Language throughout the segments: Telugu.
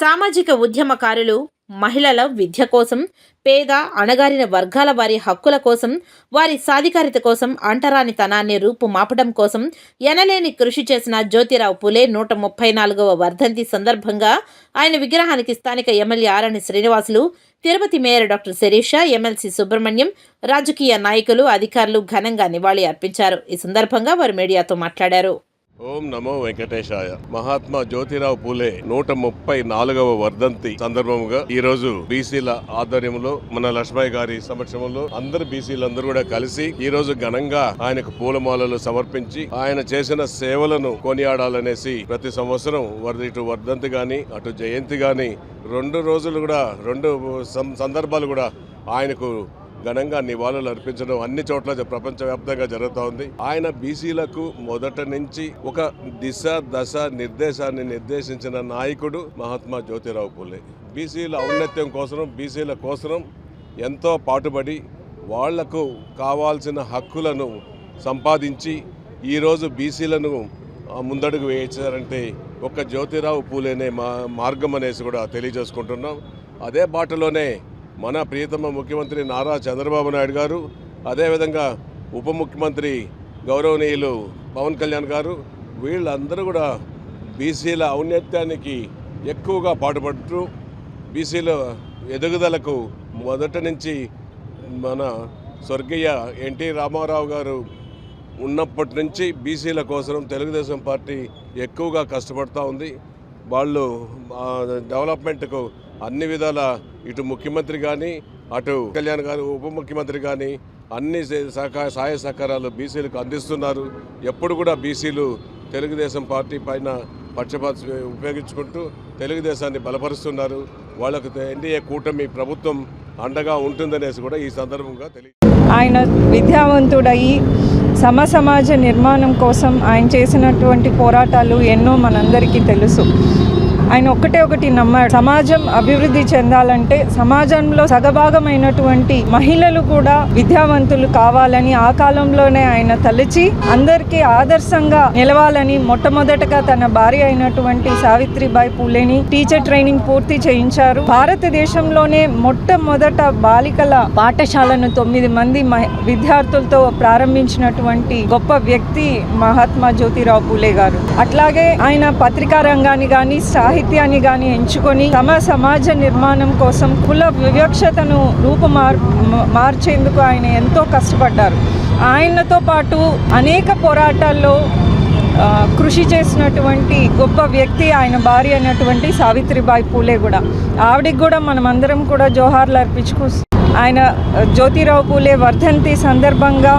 సామాజిక ఉద్యమకారులు మహిళల విద్య కోసం పేద అణగారిన వర్గాల వారి హక్కుల కోసం వారి సాధికారిత కోసం అంటరానితనాన్ని రూపుమాపడం కోసం ఎనలేని కృషి చేసిన జ్యోతిరావు పులే నూట ముప్పై నాలుగవ వర్ధంతి సందర్భంగా ఆయన విగ్రహానికి స్థానిక MLA Arani Srinivasulu Tirupati mayor doctor Sirisha MLC Subrahmanyam రాజకీయ నాయకులు అధికారులు ఘనంగా నివాళి అర్పించారు. ఈ సందర్భంగా వారు మీడియాతో మాట్లాడారు. ఓం నమో వెంకటేశాయ. మహాత్మా జ్యోతిరావు పూలే నూట ముప్పై నాలుగవ వర్ధంతి సందర్భముగా ఈ రోజు బీసీల ఆధ్వర్యంలో మన లక్ష్మయ్య గారి సమక్షంలో అందరు బీసీలందరూ కూడా కలిసి ఈ రోజు ఘనంగా ఆయనకు పూలమాలలు సమర్పించి ఆయన చేసిన సేవలను కొనియాడాలనేసి ప్రతి సంవత్సరం వర్- ఇటు వర్ధంతి గాని అటు జయంతి గాని రెండు రోజులు కూడా రెండు సందర్భాలు కూడా ఆయనకు ఘనంగా నివాళులు అర్పించడం అన్ని చోట్ల ప్రపంచవ్యాప్తంగా జరుగుతూ ఉంది. ఆయన బీసీలకు మొదట నుంచి ఒక దిశ దశ నిర్దేశాన్ని నిర్దేశించిన నాయకుడు మహాత్మా జ్యోతిరావు పూలే బీసీల ఔన్నత్యం కోసం బీసీల కోసం ఎంతో పాటుపడి వాళ్ళకు కావాల్సిన హక్కులను సంపాదించి ఈరోజు బీసీలను ముందడుగు వేయించారంటే ఒక జ్యోతిరావు పూలేనే మా మార్గం అనేసి కూడా తెలియజేసుకుంటున్నాం. అదే బాటలోనే మన ప్రియతమ ముఖ్యమంత్రి నారా చంద్రబాబు నాయుడు గారు అదేవిధంగా ఉప ముఖ్యమంత్రి గౌరవనీయులు పవన్ కళ్యాణ్ గారు వీళ్ళందరూ కూడా బీసీల ఔన్నత్యానికి ఎక్కువగా పాటుపడుతూ బీసీల ఎదుగుదలకు మొదటి నుంచి మన స్వర్గీయ ఎన్టీ రామారావు గారు ఉన్నప్పటి నుంచి బీసీల కోసం తెలుగుదేశం పార్టీ ఎక్కువగా కష్టపడుతూ ఉంది. వాళ్ళు డెవలప్మెంట్కు అన్ని విధాల ఇటు ముఖ్యమంత్రి కానీ అటు కళ్యాణ్ గారు ఉప ముఖ్యమంత్రి కానీ అన్ని సహకార సహాయ సహకారాలు బీసీలకు అందిస్తున్నారు. ఎప్పుడు కూడా బీసీలు తెలుగుదేశం పార్టీ పైన పక్షపాత ఉపయోగించుకుంటూ తెలుగుదేశాన్ని బలపరుస్తున్నారు. వాళ్ళకు ఎన్డీఏ కూటమి ప్రభుత్వం అండగా ఉంటుందనేసి కూడా ఈ సందర్భంగా తెలియ ఆయన విద్యావంతుడయి సమ సమాజ నిర్మాణం కోసం ఆయన చేసినటువంటి పోరాటాలు ఎన్నో మనందరికీ తెలుసు. ఆయన ఒక్కటే ఒకటి నమ్మాడు. సమాజం అభివృద్ధి చెందాలంటే సమాజంలో సగభాగమైనటువంటి మహిళలు కూడా విద్యావంతులు కావాలని ఆ కాలంలోనే ఆయన తలచి అందరికీ ఆదర్శంగా నిలవాలని మొట్టమొదటగా తన భార్య అయినటువంటి సావిత్రిబాయి పూలేని టీచర్ ట్రైనింగ్ పూర్తి చేయించారు. భారతదేశంలోనే మొట్టమొదట బాలికల పాఠశాలను తొమ్మిది మంది మహి- విద్యార్థులతో ప్రారంభించినటువంటి గొప్ప వ్యక్తి మహాత్మా జ్యోతిరావు పూలే గారు. అట్లాగే ఆయన పత్రికా రంగాన్ని కానీ సాహిత్యాన్ని కానీ ఎంచుకొని తమ సమాజ నిర్మాణం కోసం కుల వివక్షతను రూపుమార్ మార్చేందుకు ఆయన ఎంతో కష్టపడ్డారు. ఆయనతో పాటు అనేక పోరాటాల్లో కృషి చేసినటువంటి గొప్ప వ్యక్తి ఆయన భార్య అయినటువంటి సావిత్రిబాయి పూలే కూడా. ఆవిడికి కూడా మనమందరం కూడా జోహార్లు అర్పించుకు ఆయన జ్యోతిరావు పూలే వర్ధంతి సందర్భంగా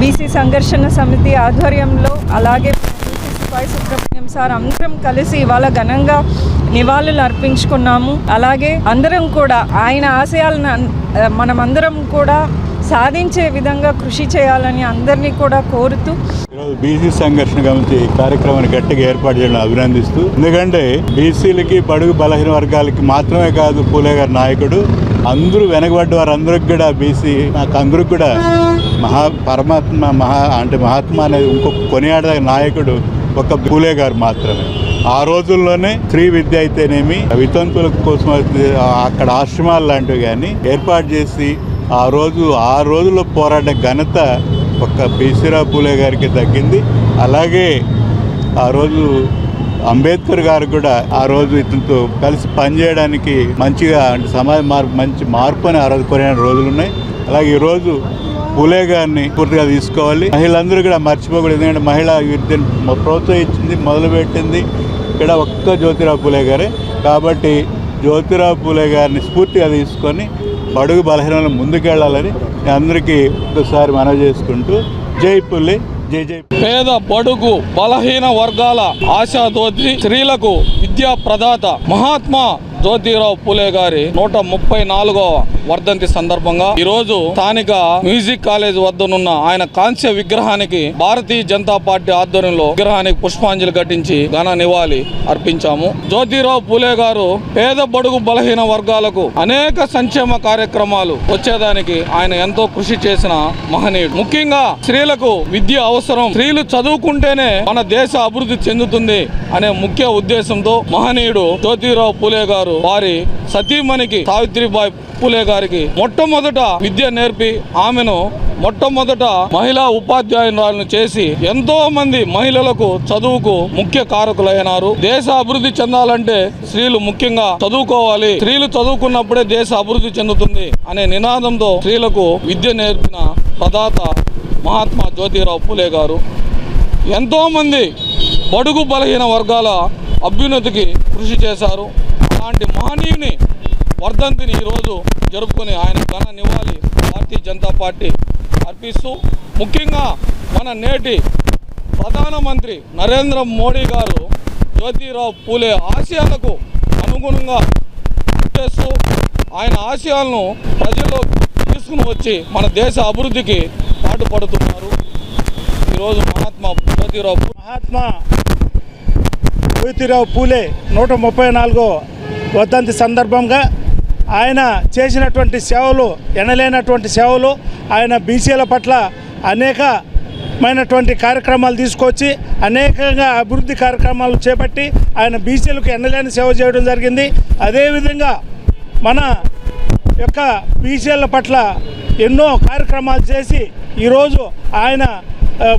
బీసీ సంఘర్షణ సమితి ఆధ్వర్యంలో అలాగే సిపాయి సుబ్రహ్మణ్యం సార్ అందరం కలిసి ఇవాళ ఘనంగా నివాళులు అర్పించుకున్నాము. అలాగే అందరం కూడా ఆయన ఆశయాలను మనం అందరం మనమందరం కూడా సాధించే విధంగా కృషి చేయాలని అందరినీ కూడా కోరుతూ ఈరోజు బీసీ సంఘర్షణ కమిటీ కార్యక్రమాన్ని గట్టిగా ఏర్పాటు చేయడం అభినందిస్తూ ఎందుకంటే బీసీలకి బడుగు బలహీన వర్గాలకి మాత్రమే కాదు పూలే గారి నాయకుడు. అందరూ వెనకబడ్డ వారందరికి కూడా బీసీ నాకు అందరికి కూడా మహా పరమాత్మ మహా అంటే మహాత్మా అనేది ఇంకొక కొనియాడదగిన నాయకుడు. ఒక పూలే గారు మాత్రమే. ఆ రోజుల్లోనే స్త్రీ విద్య అయితేనేమి వితంతుల కోసం అక్కడ ఆశ్రమాలు లాంటివి కానీ ఏర్పాటు చేసి ఆ రోజు ఆ రోజుల్లో పోరాడిన ఘనత ఒక్క బీసీరా పూలే గారికి దక్కింది అలాగే ఆ రోజు అంబేద్కర్ గారు కూడా ఆ రోజు ఇతనితో కలిసి పనిచేయడానికి మంచిగా అంటే సమాజ మార్పు మంచి మార్పు అని ఆ రోజు కొనిన రోజులు ఉన్నాయి. అలాగే ఈరోజు పూలే గారిని పూర్తిగా తీసుకోవాలి. మహిళలందరూ కూడా మర్చిపోకూడదు. ఎందుకంటే మహిళా విద్యను ప్రోత్సహించింది మొదలుపెట్టింది ఇక్కడ ఒక్క జ్యోతిరావు పూలే గారే. కాబట్టి జ్యోతిరావు పూలే గారిని స్ఫూర్తిగా తీసుకొని బడుగు బలహీనలు ముందుకెళ్ళాలని నేను అందరికీ ఒకసారి మనవి చేసుకుంటూ జై పుల్లి జై జై పేద బడుగు బలహీన వర్గాల ఆశాదోతి స్త్రీలకు విద్యా ప్రదాత మహాత్మా జ్యోతిరావు పూలే గారి నూట ముప్పై నాలుగవ వర్ధంతి సందర్భంగా ఈ రోజు స్థానిక మ్యూజిక్ కాలేజ్ వద్దనున్న ఆయన కాంస్య విగ్రహానికి భారతీయ జనతా పార్టీ ఆధ్వర్యంలో విగ్రహానికి పుష్పాంజలి ఘటించి ఘన నివాళి అర్పించాము. జ్యోతిరావు పూలే గారు పేద బడుగు బలహీన వర్గాలకు అనేక సంక్షేమ కార్యక్రమాలు వచ్చేదానికి ఆయన ఎంతో కృషి చేసిన మహనీయుడు. ముఖ్యంగా స్త్రీలకు విద్య అవసరం. స్త్రీలు చదువుకుంటేనే మన దేశ అభివృద్ధి చెందుతుంది అనే ముఖ్య ఉద్దేశంతో మహనీయుడు జ్యోతిరావు పూలే గారు వారి సతీమణికి సావిత్రిబాయి పూలే గారికి మొట్టమొదట విద్య నేర్పి ఆమెను మొట్టమొదట మహిళా ఉపాధ్యాయురాలను చేసి ఎంతో మంది మహిళలకు చదువుకు ముఖ్య కారకులైనారు. దేశ అభివృద్ధి చెందాలంటే స్త్రీలు ముఖ్యంగా చదువుకోవాలి. స్త్రీలు చదువుకున్నప్పుడే దేశ అభివృద్ధి చెందుతుంది అనే నినాదంతో స్త్రీలకు విద్య నేర్పిన ప్రదాత మహాత్మా జ్యోతిరావు పూలే గారు. ఎంతో మంది బడుగు బలహీన వర్గాల అభ్యున్నతికి కృషి చేశారు. అలాంటి మహనీయుని వర్ధంతిని ఈరోజు జరుపుకొని ఆయన ఘన నివాళి భారతీయ జనతా పార్టీ అర్పిస్తూ ముఖ్యంగా మన నేటి ప్రధానమంత్రి నరేంద్ర మోడీ గారు జ్యోతిరావు పూలే ఆశయాలకు అనుగుణంగా చేస్తూ ఆయన ఆశయాలను ప్రజల్లో తీసుకుని వచ్చి మన దేశ అభివృద్ధికి పాటుపడుతున్నారు. ఈరోజు మహాత్మా జ్యోతిరావు మహాత్మా జ్యోతిరావు పూలే నూట ముప్పై నాలుగో వర్ధంతి సందర్భంగా ఆయన చేసినటువంటి సేవలు ఎనలేనటువంటి సేవలు ఆయన బీసీల పట్ల అనేకమైనటువంటి కార్యక్రమాలు తీసుకొచ్చి అనేకంగా అభివృద్ధి కార్యక్రమాలు చేపట్టి ఆయన బీసీలకు ఎన్నలేని సేవ చేయడం జరిగింది. అదేవిధంగా మన యొక్క బీసీల పట్ల ఎన్నో కార్యక్రమాలు చేసి ఈరోజు ఆయన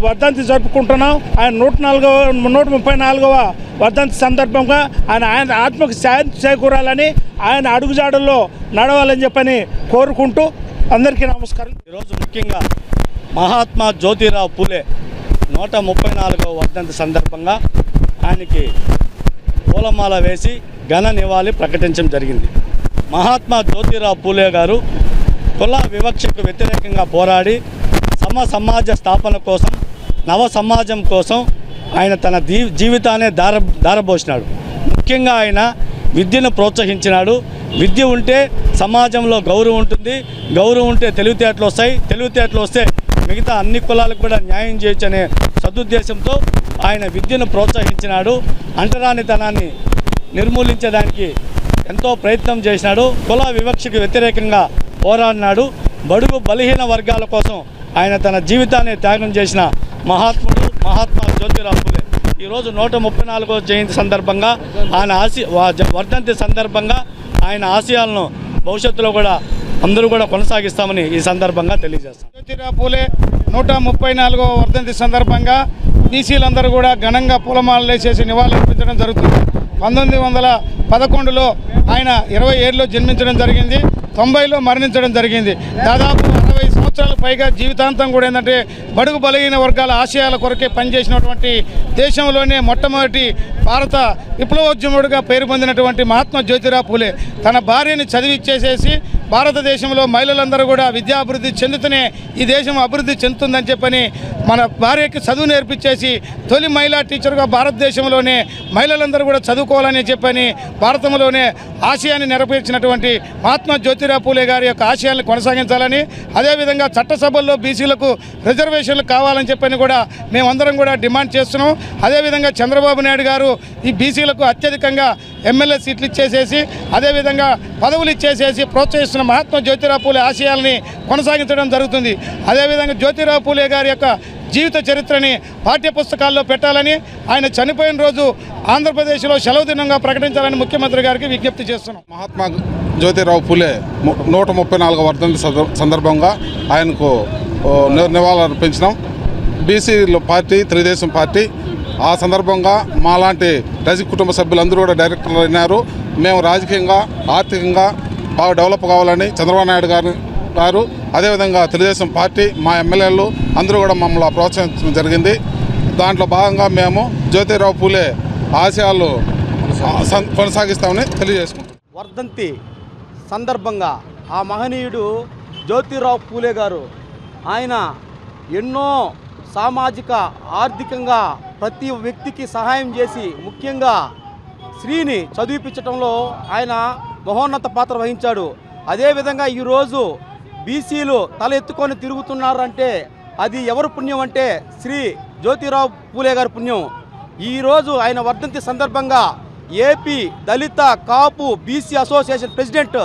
వర్ధంతి జరుపుకుంటున్నాం. ఆయన నూట నాలుగవ నూట ముప్పై నాలుగవ వర్ధంతి సందర్భంగా ఆయన ఆయన ఆత్మకు శాంతి చేకూరాలని ఆయన అడుగుజాడల్లో నడవాలని చెప్పని కోరుకుంటూ అందరికీ నమస్కారం. ఈరోజు ముఖ్యంగా మహాత్మా జ్యోతిరావు పూలే నూట ముప్పై నాలుగవ వర్ధంతి సందర్భంగా ఆయనకి పూలమాల వేసి ఘన నివాళి ప్రకటించడం జరిగింది. మహాత్మా జ్యోతిరావు పూలే గారు కుల వివక్షకు వ్యతిరేకంగా పోరాడి సమ సమాజ స్థాపన కోసం నవ సమాజం కోసం ఆయన తన దీ జీవితాన్ని దార దారబోసినాడు. ముఖ్యంగా ఆయన విద్యను ప్రోత్సహించినాడు. విద్య ఉంటే సమాజంలో గౌరవం ఉంటుంది. గౌరవం ఉంటే తెలివితేటలు వస్తాయి. తెలివితేటలు వస్తే మిగతా అన్ని కులాలకు కూడా న్యాయం చేయొచ్చు అనే సదుద్దేశంతో ఆయన విద్యను ప్రోత్సహించినాడు. అంటరానితనాన్ని నిర్మూలించడానికి ఎంతో ప్రయత్నం చేసినాడు. కుల వివక్షకు వ్యతిరేకంగా పోరాడినాడు. బడుగు బలహీన వర్గాల కోసం ఆయన తన జీవితాన్ని త్యాగం చేసిన మహాత్ముడు మహాత్మా జ్యోతిరావు ఫులే ఈరోజు నూట ముప్పై నాలుగో జయంతి సందర్భంగా ఆయన ఆశి జ- వర్ధంతి సందర్భంగా ఆయన ఆశయాలను భవిష్యత్తులో కూడా అందరూ కూడా కొనసాగిస్తామని ఈ సందర్భంగా తెలియజేస్తాం. జ్యోతిరావు పూలే నూట ముప్పై నాలుగో వర్ధంతి సందర్భంగా బీసీలందరూ కూడా ఘనంగా పూలమాలలు వేసేసి నివాళులర్పించడం జరుగుతుంది. పంతొమ్మిది వందల పదకొండులో ఆయన ఇరవై ఏడులో జన్మించడం జరిగింది. తొంభైలో మరణించడం జరిగింది. దాదాపు సంవత్సరాలకు పైగా జీవితాంతం కూడా ఏంటంటే బడుగు బలహీన వర్గాల ఆశయాల కొరకే పనిచేసినటువంటి దేశంలోనే మొట్టమొదటి భారత విప్లవోద్యముడిగా పేరు పొందినటువంటి మహాత్మా జ్యోతిరావు పూలే తన భార్యని చదివిచ్చేసేసి భారతదేశంలో మహిళలందరూ కూడా విద్యాభివృద్ధి చెందుతూనే ఈ దేశం అభివృద్ధి చెందుతుందని చెప్పని మన భార్యకి చదువు నేర్పించేసి తొలి మహిళా టీచర్గా భారతదేశంలోనే మహిళలందరూ కూడా చదువుకోవాలని చెప్పని భారతంలోనే ఆశయాన్ని నెరవేర్చినటువంటి మహాత్మా జ్యోతిరావు పూలే గారి యొక్క ఆశయాన్ని కొనసాగించాలని అదేవిధంగా చట్టసభల్లో బీసీలకు రిజర్వేషన్లు కావాలని చెప్పని కూడా మేమందరం కూడా డిమాండ్ చేస్తున్నాం. అదేవిధంగా చంద్రబాబు నాయుడు గారు ఈ బీసీలకు అత్యధికంగా ఎమ్మెల్యే సీట్లు ఇచ్చేసేసి అదేవిధంగా పదవులు ఇచ్చేసేసి ప్రోత్సహిస్తున్న మహాత్మా జ్యోతిరావు పూలే ఆశయాల్ని కొనసాగించడం జరుగుతుంది. అదేవిధంగా జ్యోతిరావు పూలే గారి యొక్క జీవిత చరిత్రని పాఠ్య పుస్తకాల్లో పెట్టాలని ఆయన చనిపోయిన రోజు ఆంధ్రప్రదేశ్లో సెలవు దినంగా ప్రకటించాలని ముఖ్యమంత్రి గారికి విజ్ఞప్తి చేస్తున్నాం. మహాత్మా జ్యోతిరావు పూలే నూట ముప్పై నాలుగో వర్ధంతి సందర్భంగా ఆయనకు నివాళులు అర్పించినాం బీసీలో బీసీ పార్టీ తెలుగుదేశం పార్టీ ఆ సందర్భంగా మాలాంటి రజీ కుటుంబ సభ్యులందరూ కూడా డైరెక్టర్లు అయినారు. మేము రాజకీయంగా ఆర్థికంగా బాగా డెవలప్ కావాలని చంద్రబాబు నాయుడు గారు గారు అదేవిధంగా తెలుగుదేశం పార్టీ మా ఎమ్మెల్యేలు అందరూ కూడా మమ్మల్ని ప్రోత్సహించడం జరిగింది. దాంట్లో భాగంగా మేము జ్యోతిరావు పూలే ఆశయాలు కొనసాగిస్తామని తెలియజేసుకుంటాం వర్ధంతి సందర్భంగా ఆ మహనీయుడు జ్యోతిరావు పూలే గారు ఆయన ఎన్నో సామాజిక ఆర్థికంగా ప్రతి వ్యక్తికి సహాయం చేసి ముఖ్యంగా స్త్రీని చదివిపించడంలో ఆయన మహోన్నత పాత్ర వహించాడు. అదేవిధంగా ఈరోజు బీసీలు తల ఎత్తుకొని తిరుగుతున్నారంటే అది ఎవరు పుణ్యం అంటే శ్రీ జ్యోతిరావు పూలే గారి పుణ్యం. ఈరోజు ఆయన వర్ధంతి సందర్భంగా ఏపీ దళిత Kapu BC association president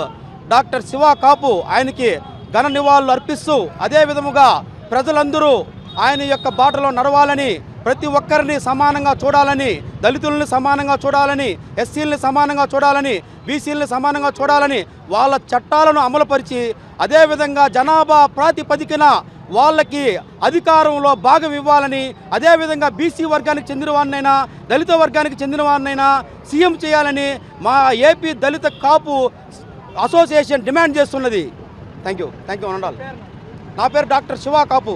doctor Shiva Kapu ఆయనకి ఘన నివాళులు అర్పిస్తూ అదే విధముగా ప్రజలందరూ ఆయన యొక్క బాటలో నడవాలని ప్రతి ఒక్కరిని సమానంగా చూడాలని దళితుల్ని సమానంగా చూడాలని ఎస్సీలని సమానంగా చూడాలని బీసీలని సమానంగా చూడాలని వాళ్ళ చట్టాలను అమలుపరిచి అదేవిధంగా జనాభా ప్రాతిపదికన వాళ్ళకి అధికారంలో భాగం ఇవ్వాలని అదేవిధంగా బీసీ వర్గానికి చెందిన వారినైనా దళిత వర్గానికి చెందిన వారినైనా సీఎం చేయాలని మా ఏపీ దళిత కాపు అసోసియేషన్ డిమాండ్ చేస్తున్నది. థ్యాంక్ యూ థ్యాంక్ యూ ఉండాలి నా పేరు డాక్టర్ శివ కాపు.